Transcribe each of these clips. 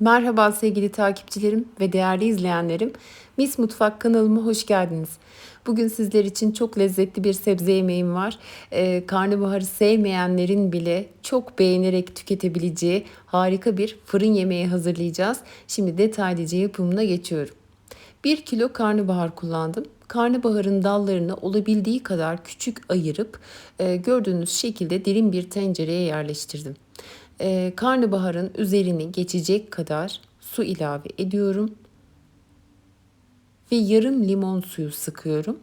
Merhaba sevgili takipçilerim ve değerli izleyenlerim. Mis Mutfak kanalıma hoş geldiniz. Bugün sizler için çok lezzetli bir sebze yemeğim var. Ee, karnabaharı sevmeyenlerin bile çok beğenerek tüketebileceği harika bir fırın yemeği hazırlayacağız. Şimdi detaylıca yapımına geçiyorum. 1 kilo karnabahar kullandım. Karnabaharın dallarını olabildiği kadar küçük ayırıp e, gördüğünüz şekilde derin bir tencereye yerleştirdim. E, karnabaharın üzerini geçecek kadar su ilave ediyorum ve yarım limon suyu sıkıyorum.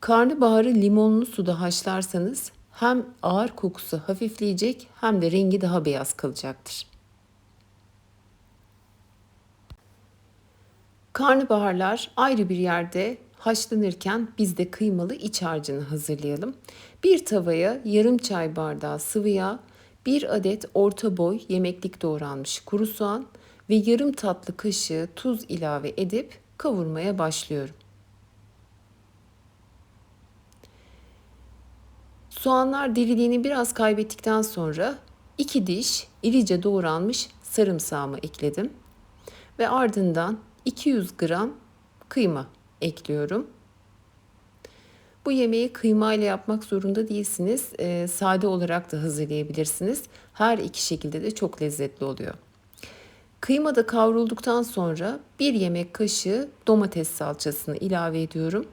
Karnabaharı limonlu suda haşlarsanız hem ağır kokusu hafifleyecek hem de rengi daha beyaz kalacaktır. Karnabaharlar ayrı bir yerde haşlanırken biz de kıymalı iç harcını hazırlayalım. Bir tavaya yarım çay bardağı sıvı yağ, bir adet orta boy yemeklik doğranmış kuru soğan ve yarım tatlı kaşığı tuz ilave edip kavurmaya başlıyorum. Soğanlar diriliğini biraz kaybettikten sonra 2 diş irice doğranmış sarımsağımı ekledim ve ardından 200 gram kıyma ekliyorum. Bu yemeği kıyma ile yapmak zorunda değilsiniz. E, sade olarak da hazırlayabilirsiniz. Her iki şekilde de çok lezzetli oluyor. Kıyma da kavrulduktan sonra bir yemek kaşığı domates salçasını ilave ediyorum.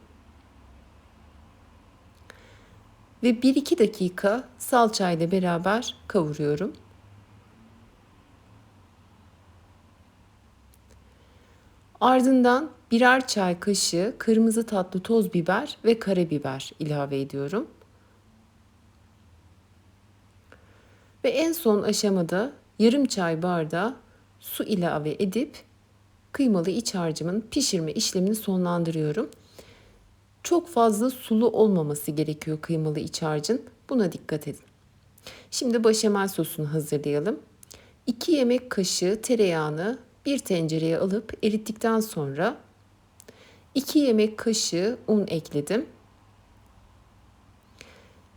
Ve 1-2 dakika salçayla beraber kavuruyorum. Ardından birer çay kaşığı kırmızı tatlı toz biber ve karabiber ilave ediyorum. Ve en son aşamada yarım çay bardağı su ilave edip kıymalı iç harcımın pişirme işlemini sonlandırıyorum. Çok fazla sulu olmaması gerekiyor kıymalı iç harcın. Buna dikkat edin. Şimdi başamel sosunu hazırlayalım. 2 yemek kaşığı tereyağını bir tencereye alıp erittikten sonra 2 yemek kaşığı un ekledim.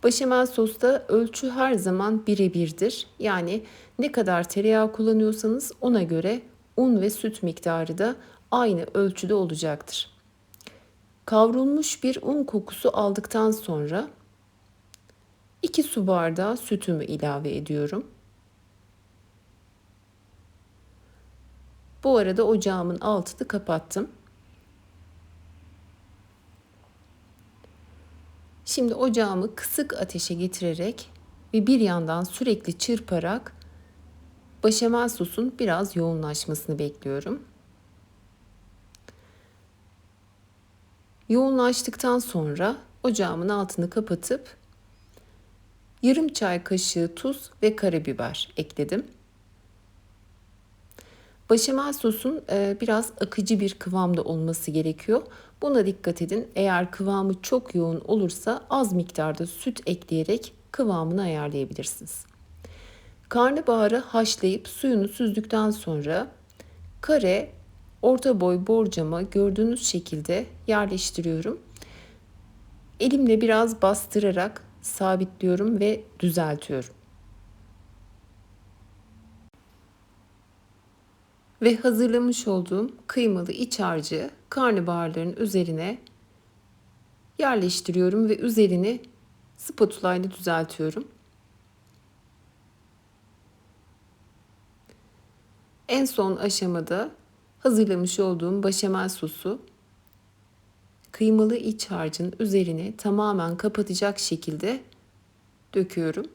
Başamel sosta ölçü her zaman birebirdir. Yani ne kadar tereyağı kullanıyorsanız ona göre un ve süt miktarı da aynı ölçüde olacaktır. Kavrulmuş bir un kokusu aldıktan sonra 2 su bardağı sütümü ilave ediyorum. Bu arada ocağımın altını kapattım. Şimdi ocağımı kısık ateşe getirerek ve bir yandan sürekli çırparak başamel sosun biraz yoğunlaşmasını bekliyorum. Yoğunlaştıktan sonra ocağımın altını kapatıp yarım çay kaşığı tuz ve karabiber ekledim. Başamel sosun e, biraz akıcı bir kıvamda olması gerekiyor. Buna dikkat edin. Eğer kıvamı çok yoğun olursa az miktarda süt ekleyerek kıvamını ayarlayabilirsiniz. Karnabaharı haşlayıp suyunu süzdükten sonra kare orta boy borcama gördüğünüz şekilde yerleştiriyorum. Elimle biraz bastırarak sabitliyorum ve düzeltiyorum. Ve hazırlamış olduğum kıymalı iç harcı karnabaharların üzerine yerleştiriyorum ve üzerini spatula ile düzeltiyorum. En son aşamada hazırlamış olduğum başamel sosu kıymalı iç harcın üzerine tamamen kapatacak şekilde döküyorum.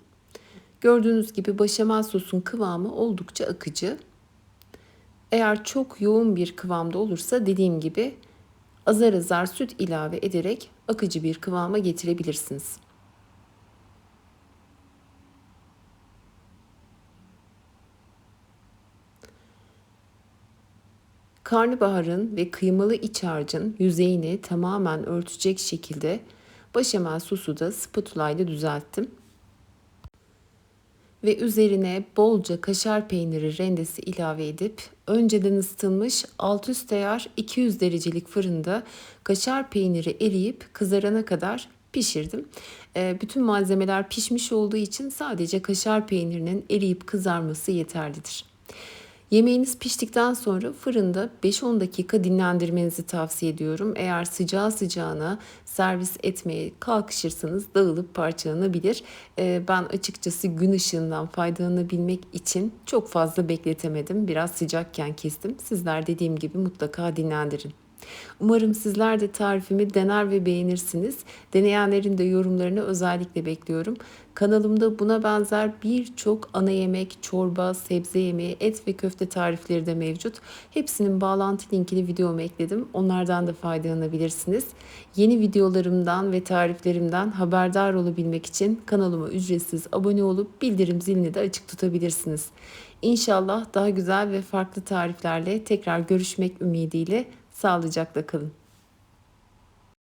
Gördüğünüz gibi başamel sosun kıvamı oldukça akıcı. Eğer çok yoğun bir kıvamda olursa dediğim gibi azar azar süt ilave ederek akıcı bir kıvama getirebilirsiniz. Karnabaharın ve kıymalı iç harcın yüzeyini tamamen örtecek şekilde başamel sosu da spatula ile düzelttim ve üzerine bolca kaşar peyniri rendesi ilave edip önceden ısıtılmış alt üst ayar 200 derecelik fırında kaşar peyniri eriyip kızarana kadar pişirdim. Ee, bütün malzemeler pişmiş olduğu için sadece kaşar peynirinin eriyip kızarması yeterlidir. Yemeğiniz piştikten sonra fırında 5-10 dakika dinlendirmenizi tavsiye ediyorum. Eğer sıcağı sıcağına servis etmeye kalkışırsanız dağılıp parçalanabilir. Ee, ben açıkçası gün ışığından faydalanabilmek için çok fazla bekletemedim. Biraz sıcakken kestim. Sizler dediğim gibi mutlaka dinlendirin. Umarım sizler de tarifimi dener ve beğenirsiniz. Deneyenlerin de yorumlarını özellikle bekliyorum. Kanalımda buna benzer birçok ana yemek, çorba, sebze yemeği, et ve köfte tarifleri de mevcut. Hepsinin bağlantı linkini videoma ekledim. Onlardan da faydalanabilirsiniz. Yeni videolarımdan ve tariflerimden haberdar olabilmek için kanalıma ücretsiz abone olup bildirim zilini de açık tutabilirsiniz. İnşallah daha güzel ve farklı tariflerle tekrar görüşmek ümidiyle Sağlıcakla kalın.